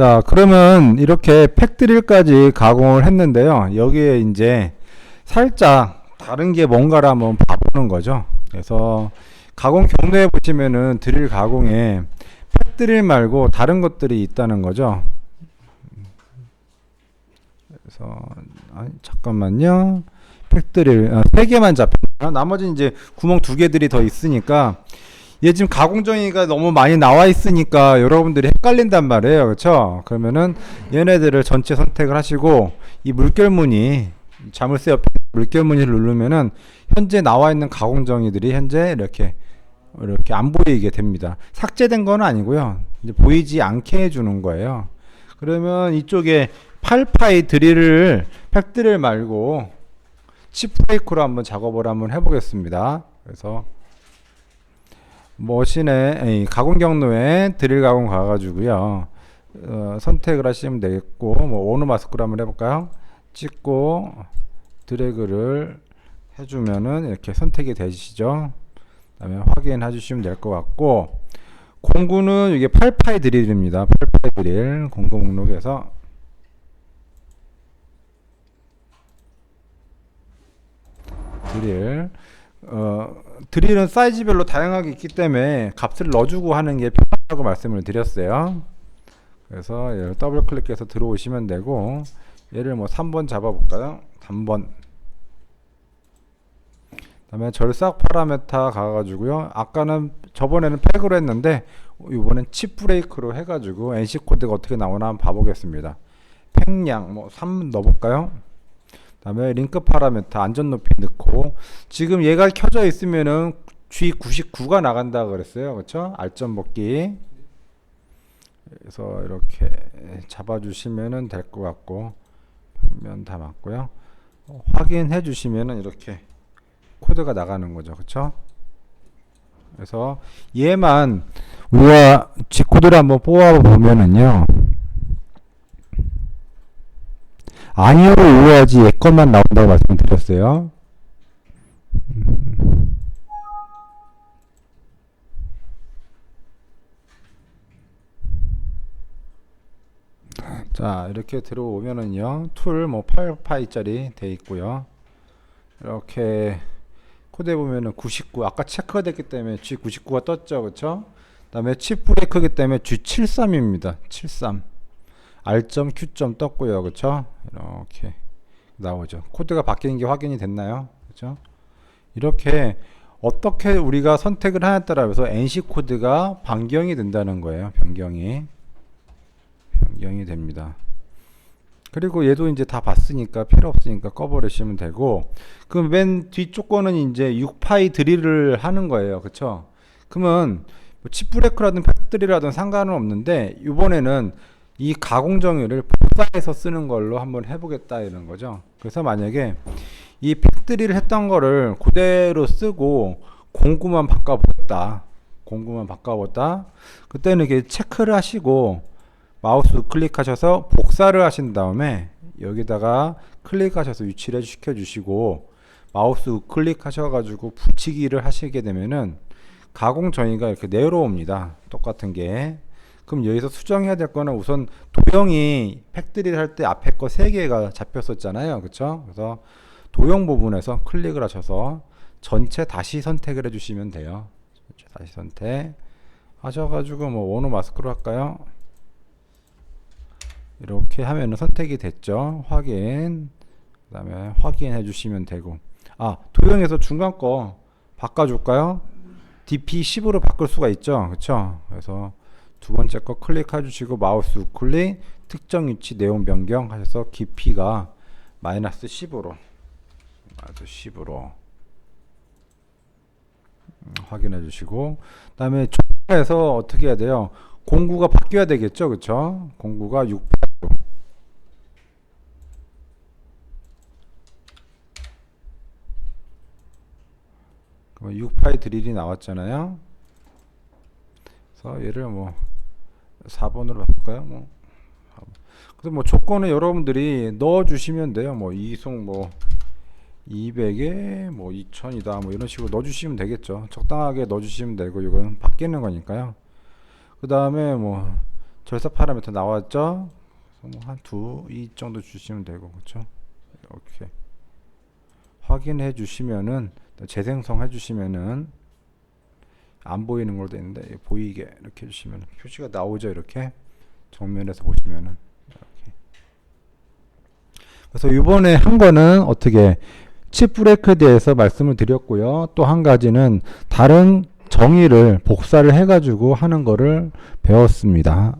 자, 그러면 이렇게 팩드릴까지 가공을 했는데요. 여기에 이제 살짝 다른 게 뭔가를 한번 봐보는 거죠. 그래서 가공 경로에 보시면은 드릴 가공에 팩드릴 말고 다른 것들이 있다는 거죠. 그래서 아니, 잠깐만요. 팩드릴 아, 세 개만 잡혔나? 나머지 이제 구멍 두 개들이 더 있으니까 얘 지금 가공 정의가 너무 많이 나와 있으니까 여러분들이 헷갈린단 말이에요. 그렇죠? 그러면은 얘네들을 전체 선택을 하시고 이 물결무늬 자물쇠 옆에 물결 무늬를 누르면은 현재 나와 있는 가공 정의들이 현재 이렇게 이렇게 안 보이게 됩니다. 삭제된 건 아니고요. 이제 보이지 않게 해주는 거예요. 그러면 이쪽에 8파이 드릴을 팩드릴 말고 치프레이크로 한번 작업을 한번 해보겠습니다. 그래서 머신에 가공 경로에 드릴 가공 가가지고요. 어, 선택을 하시면 되겠고 뭐 오너 마스크로 한번 해볼까요? 찍고 드래그를 해주면은 이렇게 선택이 되시죠. 그다음에 확인해 주시면 될 것 같고 공구는 이게 8파이 드릴입니다. 8파이 드릴 공구 목록에서 드릴 어, 드릴은 사이즈별로 다양하게 있기 때문에 값을 넣어주고 하는 게 편하다고 말씀을 드렸어요. 그래서 얘를 더블 클릭해서 들어오시면 되고 얘를 뭐 3번 잡아볼까요? 3번 다음에 절삭 파라메타 가가지고요. 아까는 저번에는 팩으로 했는데 이번엔 칩 브레이크로 해가지고 NC 코드가 어떻게 나오나 한번 봐보겠습니다. 팩량 뭐 3 넣어볼까요? 다음에 링크 파라메타 안전 높이 넣고 지금 얘가 켜져 있으면은 G99가 나간다 그랬어요. 그렇죠? 알점 복귀. 그래서 이렇게 잡아 주시면은 될 것 같고 면다 맞고요. 어, 확인해 주시면은 이렇게 코드가 나가는 거죠. 그렇죠? 그래서 얘만 우리가 G 코드를 한번 뽑아 보면은요. 아니오를 올려야지 얘 것만 나온다고 말씀드렸어요. 음. 자 이렇게 들어오면은요 툴 뭐 8파이짜리 돼 있고요 이렇게 코드에 보면은 99 아까 체크가 됐기 때문에 G99가 떴죠 그쵸 다음에 칩 브레이크기 때문에 G73입니다 73 R점 Q점 떴고요. 그쵸? 이렇게 나오죠. 코드가 바뀌는 게 확인이 됐나요? 그죠 이렇게 어떻게 우리가 선택을 하냐에 따라서 NC 코드가 변경이 된다는 거예요. 변경이. 변경이 됩니다. 그리고 얘도 이제 다 봤으니까 필요 없으니까 꺼버리시면 되고 그맨 뒤쪽 거는 이제 6파이 드릴을 하는 거예요. 그쵸? 그러면 뭐 칩브레이크라든 팩드릴이라든 상관은 없는데 이번에는 이 가공 정의를 복사해서 쓰는 걸로 한번 해보겠다 이런 거죠. 그래서 만약에 이 팩드릴을 했던 거를 그대로 쓰고 공구만 바꿔보겠다. 공구만 바꿔보다 그때는 이렇게 체크를 하시고 마우스 클릭하셔서 복사를 하신 다음에 여기다가 클릭하셔서 위치를 시켜 주시고 마우스 우클릭 하셔가지고 붙이기를 하시게 되면은 가공 정의가 이렇게 내려옵니다. 똑같은 게. 그럼 여기서 수정해야 될 거는 우선 도형이 팩드릴 할때 앞에 거세 개가 잡혔었잖아요. 그쵸? 그래서 도형 부분에서 클릭을 하셔서 전체 다시 선택을 해주시면 돼요. 다시 선택 하셔가지고 뭐 원호 마스크로 할까요? 이렇게 하면 선택이 됐죠. 확인. 그 다음에 확인해 주시면 되고. 아, 도형에서 중간 거 바꿔줄까요? DP10으로 바꿀 수가 있죠. 그쵸? 그래서 두 번째 거 클릭해 주시고 마우스 우클릭 특정 위치 내용 변경 하셔서 깊이가 마이너스 10으로 마이너스 10으로 음, 확인해 주시고 그 다음에 중간에서 어떻게 해야 돼요? 공구가 바뀌어야 되겠죠. 그쵸? 공구가 6 6파이 드릴이 나왔잖아요. 그래서 얘를 뭐 4번으로 바꿀까요? 뭐. 그래서 뭐 조건은 여러분들이 넣어 주시면 돼요. 뭐 이송 뭐 200에 뭐 2000이다 뭐 이런 식으로 넣어 주시면 되겠죠. 적당하게 넣어 주시면 되고 이건 바뀌는 거니까요. 그 다음에 뭐 절사 파라미터 나왔죠? 뭐 한두이 정도 주시면 되고 그렇죠? 이렇게 확인해 주시면은 재생성 해 주시면은 안 보이는 걸도 있는데 보이게 이렇게 해주시면 표시가 나오죠 이렇게? 정면에서 보시면은 이렇게. 그래서 이번에 한 거는 어떻게 칩 브레이크에 대해서 말씀을 드렸고요. 또 한 가지는 다른 정의를 복사를 해가지고 하는 거를 배웠습니다